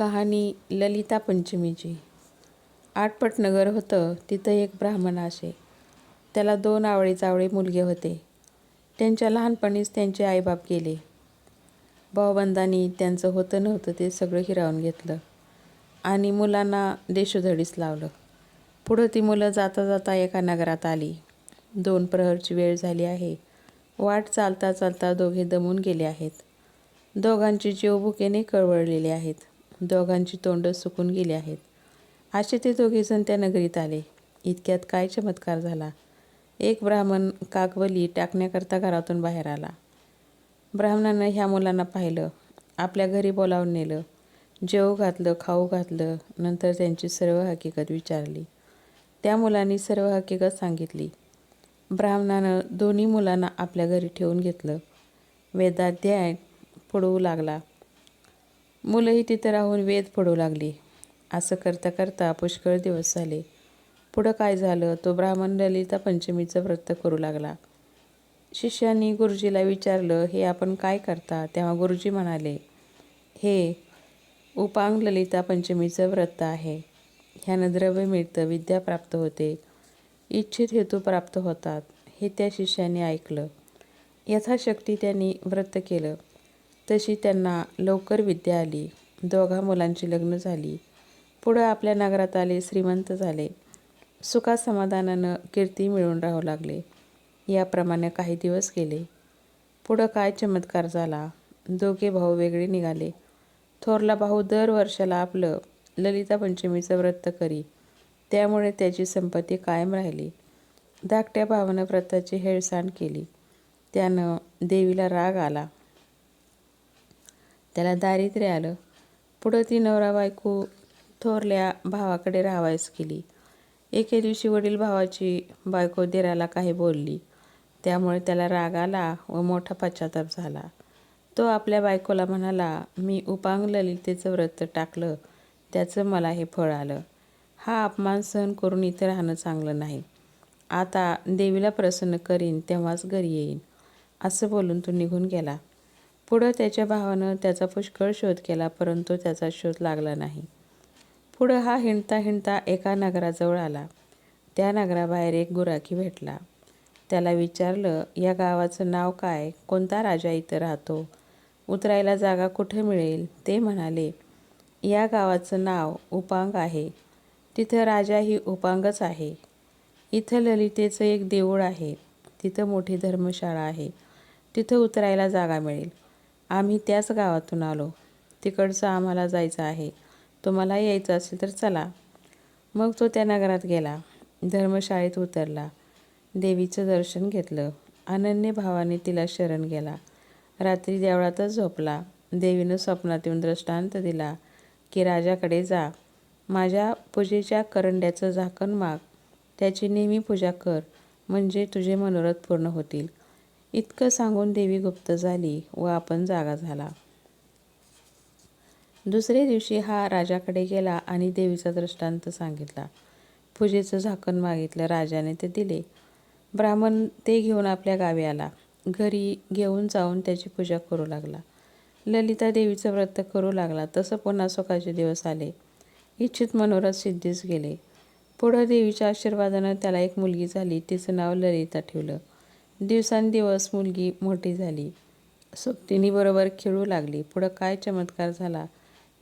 कहाणी ललिता पंचमीची. आटपटनगर होतं तिथं एक ब्राह्मण असे. त्याला दोन आवळे चावळे मुलगे होते. त्यांच्या लहानपणीच त्यांचे आईबाप गेले. भावबंधांनी त्यांचं होतं नव्हतं ते सगळं हिरावून घेतलं. आणि मुलांना देशोधडीस लावलं. पुढं ती मुलं जाता जाता एका नगरात आली. दोन प्रहरची वेळ झाली आहे. वाट चालता चालता दोघे दमून गेले आहेत. दोघांची जीव भुकेने कळवळलेले आहेत. दोघांची तोंडं सुकून गेली आहेत. असे ते दोघेजण त्या नगरीत आले. इतक्यात काय चमत्कार झाला? एक ब्राह्मण काकवली टाकण्याकरता घरातून बाहेर आला. ब्राह्मणानं ह्या मुलांना पाहिलं. आपल्या घरी बोलावून नेलं. जेवू घातलं खाऊ घातलं. नंतर त्यांची सर्व हकीकत विचारली. त्या मुलांनी सर्व हकीकत सांगितली. ब्राह्मणानं दोन्ही मुलांना आपल्या घरी ठेवून घेतलं. वेदाध्याय पडवू लागला. मुलंही तिथं राहून वेद पडू लागली. असं करता करता पुष्कळ दिवस झाले. पुढं काय झालं? तो ब्राह्मण ललिता पंचमीचं व्रत करू लागला. शिष्यांनी गुरुजीला विचारलं हे आपण काय करता? तेव्हा गुरुजी म्हणाले हे उपांग ललिता पंचमीचं व्रत आहे. ह्यानं द्रव्य मिळतं विद्या प्राप्त होते. इच्छित हेतू प्राप्त होतात. हे त्या शिष्याने ऐकलं. यथाशक्ती त्यांनी व्रत केलं. तशी त्यांना लवकर विद्या आली. दोघा मुलांची लग्न झाली. पुढं आपल्या नगरात आले श्रीमंत झाले. सुखा समाधानानं कीर्ती मिळून राहू लागले. याप्रमाणे काही दिवस गेले. पुढं काय चमत्कार झाला? दोघे भाऊ वेगळे निघाले. थोरला भाऊ दर वर्षाला आपलं ललिता पंचमीचं व्रत करी. त्यामुळे त्याची संपत्ती कायम राहिली. धाकट्या भावानं व्रताची हेळसांड केली. त्यानं देवीला राग आला. त्याला दारिद्र्य आलं. पुढं ती नवरा बायको थोरल्या भावाकडे राहावायस गेली. एके दिवशी वडील भावाची बायको दिराला काही बोलली. त्यामुळे त्याला राग आला व मोठा पश्चाताप झाला. तो आपल्या बायकोला म्हणाला मी उपांग ललितेचं व्रत टाकलं. त्याचं मला हे फळ आलं. हा अपमान सहन करून इथे राहणं चांगलं नाही. आता देवीला प्रसन्न करीन तेव्हाच घरी येईन. असं बोलून तो निघून गेला. पुढं त्याच्या भावानं त्याचा पुष्कळ शोध केला परंतु त्याचा शोध लागला नाही. पुढं हा हिंडता हिंडता एका नगराजवळ आला. त्या नगराबाहेर एक गुराखी भेटला. त्याला विचारलं या गावाचं नाव काय? कोणता राजा इथं राहतो? उतरायला जागा कुठे मिळेल? ते म्हणाले या गावाचं नाव उपांग आहे. तिथं राजा ही उपांगच आहे. इथं ललितेचं एक देऊळ आहे. तिथं मोठी धर्मशाळा आहे. तिथं उतरायला जागा मिळेल. आम्ही त्याच गावातून आलो. तिकडचं आम्हाला जायचं आहे. तुम्हाला यायचं असेल तर चला. मग तो त्या नगरात गेला. धर्मशाळेत उतरला. देवीचं दर्शन घेतलं. अनन्य भावाने तिला शरण गेला. रात्री देवळातच झोपला. देवीनं स्वप्नात येऊन दृष्टांत दिला की राजाकडे जा. माझ्या पूजेच्या करंड्याचं झाकण माग. त्याची नेहमी पूजा कर. म्हणजे तुझे मनोरथ पूर्ण होतील. इतकं सांगून देवी गुप्त झाली व आपण जागा झाला. दुसरे दिवशी हा राजाकडे गेला आणि देवीचा दृष्टांत सांगितला. पूजेचं झाकण मागितलं राजाने ते दिले. ब्राह्मण ते घेऊन आपल्या गावी आला. घरी घेऊन जाऊन त्याची पूजा करू लागला. ललिता देवीचं व्रत करू लागला. तसं पुन्हा सुखाचे दिवस आले. इच्छित मनोरथ सिद्धीस गेले. पुढं देवीच्या आशीर्वादानं त्याला एक मुलगी झाली. तिचं नाव ललिता ठेवलं. दिवसांदिवस मुलगी मोठी झाली. सोबतीनीबरोबर खेळू लागली. पुढं काय चमत्कार झाला?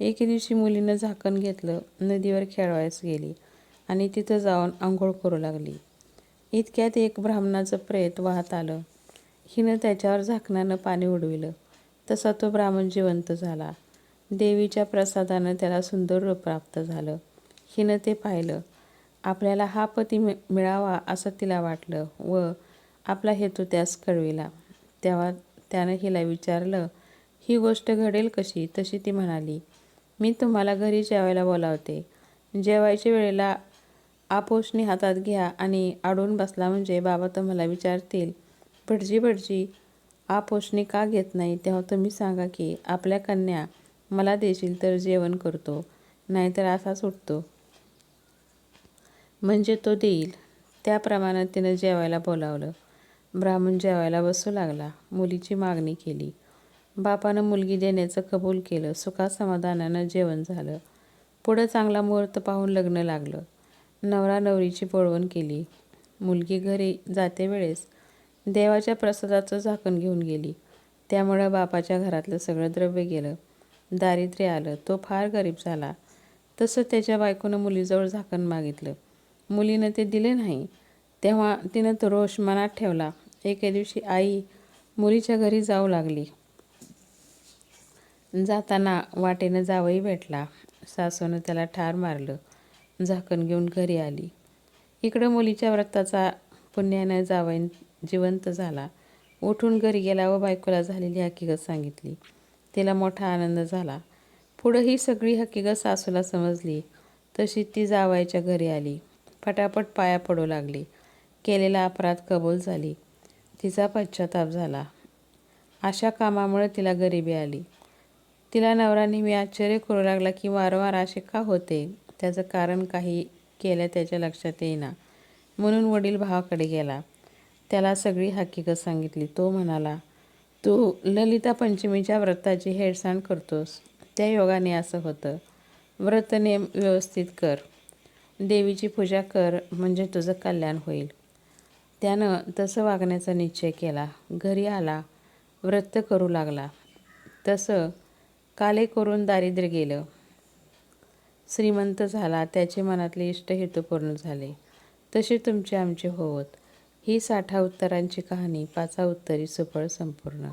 एके दिवशी मुलीनं झाकण घेतलं नदीवर खेळवायस गेली आणि तिथं जाऊन आंघोळ करू लागली. इतक्यात एक ब्राह्मणाचं प्रेत वाहत आलं. हिनं त्याच्यावर झाकणानं पाणी उडविलं. तसा तो ब्राह्मण जिवंत झाला. देवीच्या प्रसादानं त्याला सुंदर रूप प्राप्त झालं. हिनं ते पाहिलं. आपल्याला हा पती मिळावा असं तिला वाटलं व आपला हेतू त्यास कळविला. तेव्हा त्यानं हिला विचारलं ही गोष्ट घडेल कशी? तशी ती म्हणाली मी तुम्हाला घरी जेवायला बोलावते. जेवायच्या वेळेला आपोषणी हातात घ्या आणि आडून बसला म्हणजे बाबा तुम्हाला विचारतील भटजी भटजी आपोषणी का घेत नाही? तेव्हा तुम्ही सांगा की आपल्या कन्या मला देशील तर जेवण करतो नाहीतर असाच उठतो म्हणजे तो देईल. त्याप्रमाणे तिनं जेवायला बोलावलं. ब्राह्मण जेवायला बसू लागला. मुलीची मागणी केली. बापानं मुलगी देण्याचं कबूल केलं. सुखासमाधानानं जेवण झालं. पुढं चांगला मुहूर्त पाहून लग्न लागलं. नवरा नवरीची पळवण केली. मुलगी घरी जाते वेळेस देवाच्या प्रसादाचं झाकण घेऊन गेली. त्यामुळं बापाच्या घरातलं सगळं द्रव्य गेलं. दारिद्र्य आलं. तो फार गरीब झाला. तसं त्याच्या बायकोनं मुलीजवळ झाकण मागितलं. मुलीनं ते दिले नाही. तेव्हा तिनं तो रोष मनात ठेवला. एके दिवशी आई मुलीच्या घरी जाऊ लागली. जाताना वाटेनं जावई भेटला. सासूनं त्याला ठार मारलं. झाकण घेऊन घरी आली. इकडं मुलीच्या व्रताचा पुण्यानं जावई जिवंत झाला. उठून घरी गेला व बायकोला झालेली हकीकत सांगितली. तिला मोठा आनंद झाला. पुढं ही सगळी हकीकत सासूला समजली. तशी ती जावायच्या घरी आली. पटापट पाया पडू लागली. केलेला अपराध कबूल झाली. तिचा पश्चाताप झाला. अशा कामामुळे तिला गरिबी आली. तिला नवरा नेहमी आश्चर्य करू लागला की वारंवार असे का होते? त्याचं कारण काही केलं त्याच्या लक्षात येईना. म्हणून वडील भावाकडे गेला. त्याला सगळी हकीकत सांगितली. तो म्हणाला तू ललिता पंचमीच्या व्रताची हेळसांड करतोस. त्या योगाने असं होतं. व्रत नेम व्यवस्थित कर. देवीची पूजा कर म्हणजे तुझं कल्याण होईल. त्यानं तसं वागण्याचा निश्चय केला. घरी आला व्रत करू लागला. तसं काले करून दारिद्र्य गेलं. श्रीमंत झाला त्याचे मनातले इष्ट हेतू पूर्ण झाले. तसे तुमचे आमचे होवत. ही साठा उत्तरांची कहाणी पाचा उत्तरी सुफळ संपूर्ण.